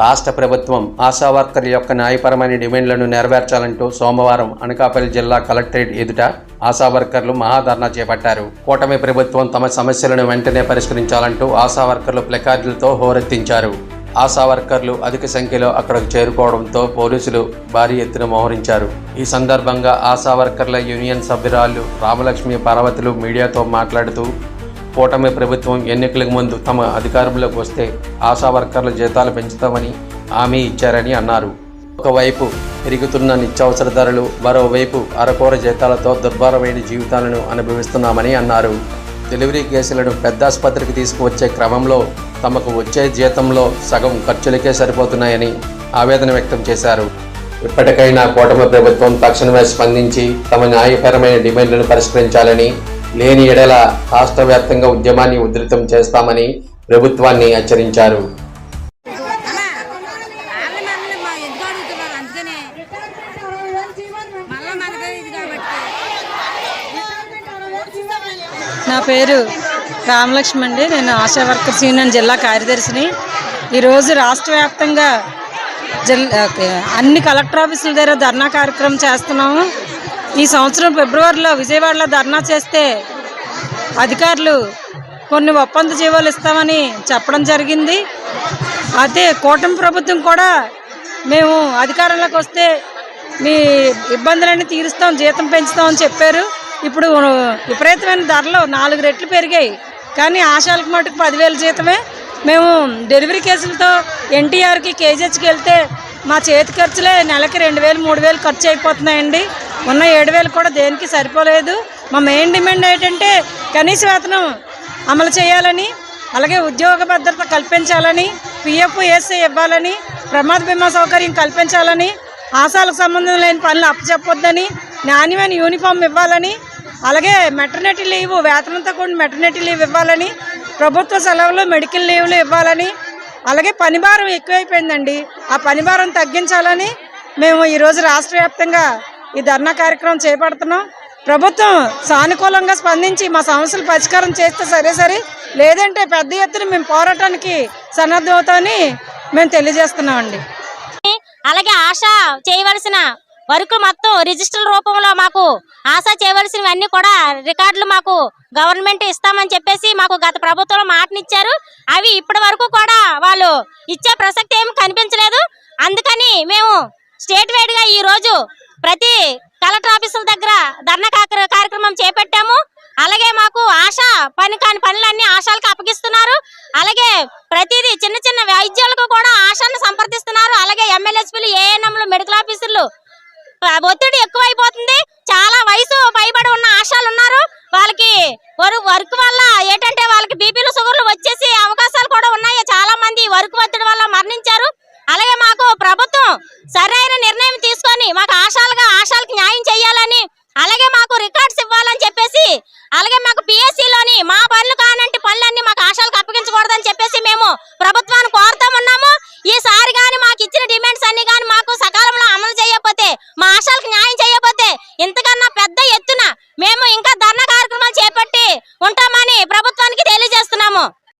రాష్ట్ర ప్రభుత్వం ఆశా వర్కర్ల యొక్క న్యాయపరమైన డిమాండ్లను నెరవేర్చాలంటూ సోమవారం అనకాపల్లి జిల్లా కలెక్టరేట్ ఎదుట ఆశా వర్కర్లు మహాధర్నా చేపట్టారు. కూటమి ప్రభుత్వం తమ సమస్యలను వెంటనే పరిష్కరించాలంటూ ఆశా వర్కర్లు ప్లకార్డులతో హోరెత్తించారు. ఆశా వర్కర్లు అధిక సంఖ్యలో అక్కడకు చేరుకోవడంతో పోలీసులు భారీ ఎత్తున మోహరించారు. ఈ సందర్భంగా ఆశా వర్కర్ల యూనియన్ సభ్యురాలు రామలక్ష్మి పార్వతులు మీడియాతో మాట్లాడుతూ కూటమి ప్రభుత్వం ఎన్నికలకు ముందు తమ అధికారంలోకి వస్తే ఆశా వర్కర్ల జీతాలు పెంచుతామని హామీ ఇచ్చారని అన్నారు. ఒకవైపు పెరుగుతున్న నిత్యావసర ధరలు మరోవైపు అరకూర జీతాలతో దుర్భరమైన జీవితాలను అనుభవిస్తున్నామని అన్నారు. డెలివరీ కేసులను పెద్ద ఆసుపత్రికి తీసుకువచ్చే క్రమంలో తమకు వచ్చే జీతంలో సగం ఖర్చులకే సరిపోతున్నాయని ఆవేదన వ్యక్తం చేశారు. ఇప్పటికైనా కూటమి ప్రభుత్వం తక్షణమే స్పందించి తమ న్యాయపరమైన డిమాండ్లను పరిష్కరించాలని లేని ఎడల రాష్ట్ర వ్యాప్తంగా ఉద్యమాన్ని ఉధృతం చేస్తామని ప్రభుత్వాన్ని హెచ్చరించారు. నా పేరు రామలక్ష్మి అండి. నేను ఆశా వర్కర్స్ యూనియన్ జిల్లా కార్యదర్శిని. ఈరోజు రాష్ట్ర వ్యాప్తంగా జిల్ అన్ని కలెక్టర్ ఆఫీసుల దగ్గర ధర్నా కార్యక్రమం చేస్తున్నాము. ఈ సంవత్సరం ఫిబ్రవరిలో విజయవాడలో ధర్నా చేస్తే అధికారులు కొన్ని ఒప్పంద జీవాలు ఇస్తామని చెప్పడం జరిగింది. అదే కూటమి ప్రభుత్వం కూడా మేము అధికారంలోకి వస్తే మీ ఇబ్బందులన్నీ తీరుస్తాం జీతం పెంచుతామని చెప్పారు. ఇప్పుడు విపరీతమైన ధరలు నాలుగు రెట్లు పెరిగాయి. కానీ ఆశాలకు మటుకు పదివేల జీతమే. మేము డెలివరీ కేసులతో ఎన్టీఆర్కి కేజీహెచ్కి వెళ్తే మా చేతి ఖర్చులే నెలకి రెండు వేలు మూడు వేలు ఖర్చు అయిపోతున్నాయండి. ఉన్న ఏడు వేలు కూడా దేనికి సరిపోలేదు. మా మెయిన్ డిమాండ్ ఏంటంటే కనీస వేతనం అమలు చేయాలని అలాగే ఉద్యోగ భద్రత కల్పించాలని పిఎఫ్ ఏసీ ఇవ్వాలని ప్రమాద బీమా సౌకర్యం కల్పించాలని ఆశాలకు సంబంధం లేని పనులు అప్పచెప్పొద్దని నాణ్యమైన యూనిఫామ్ ఇవ్వాలని అలాగే మెటర్నిటీ లీవ్ వేతనంతో కూడిన మెటర్నిటీ లీవ్ ఇవ్వాలని ప్రభుత్వ సెలవులు మెడికల్ లీవ్లు ఇవ్వాలని అలాగే పనిభారం ఎక్కువైపోయిందండి. ఆ పనిభారం తగ్గించాలని మేము ఈరోజు రాష్ట్ర వ్యాప్తంగా ఈ ధర్నా కార్యక్రమం చేపడుతున్నాం. ప్రభుత్వం సానుకూలంగా స్పందించి మా సమస్యలు పరిష్కారం చేస్తే సరే సరే లేదంటే పెద్ద ఎత్తున మేము పోరాటానికి సన్నద్ధమవుతామని మేము తెలియజేస్తున్నామండి. అలాగే ఆశ చేయవలసిన వరకు మొత్తం రిజిస్టర్ రూపంలో మాకు ఆశ చేయవలసినవన్నీ కూడా రికార్డులు మాకు గవర్నమెంట్ ఇస్తామని చెప్పేసి మాకు గత ప్రభుత్వంలో మాటనిచ్చారు. అవి ఇప్పటి వరకు కూడా వాళ్ళు ఇచ్చే ప్రసక్తి ఏమి కనిపించలేదు. అందుకని మేము స్టేట్ వైడ్గా ఈరోజు ప్రతి కలెక్టర్ ఆఫీసుల దగ్గర ధర్నా కార్యక్రమం చేపట్టాము. అలాగే మాకు ఆశ పని కాని పనులన్నీ ఆశాలకు అప్పగిస్తున్నారు. అలాగే ప్రతిదీ చిన్న చిన్న వైద్యాలకు కూడా ఆశాను సంప్రదిస్తున్నారు. అలాగే ఎమ్మెల్యేస్పీలు ఏఎన్ఎంలు మెడికల్ ఆఫీసర్లు ఒత్తిడి ఎక్కువైపోతుంది. చాలా వయసు పైబడి ఉన్న ఆశాలు ఉన్నారు వాళ్ళకి వర్క్ వల్ల ఏంటంటే ఉన్నాము ప్రభుత్వాన్ని కోరుతామన్నాము ఈసారి కానీ మాకు ఇచ్చిన డిమాండ్స్ అన్ని కానీ మాకు సకాలంలో అమలు చేయకపోతే మా ఆశలకు న్యాయం చేయకపోతే ఇంతకన్నా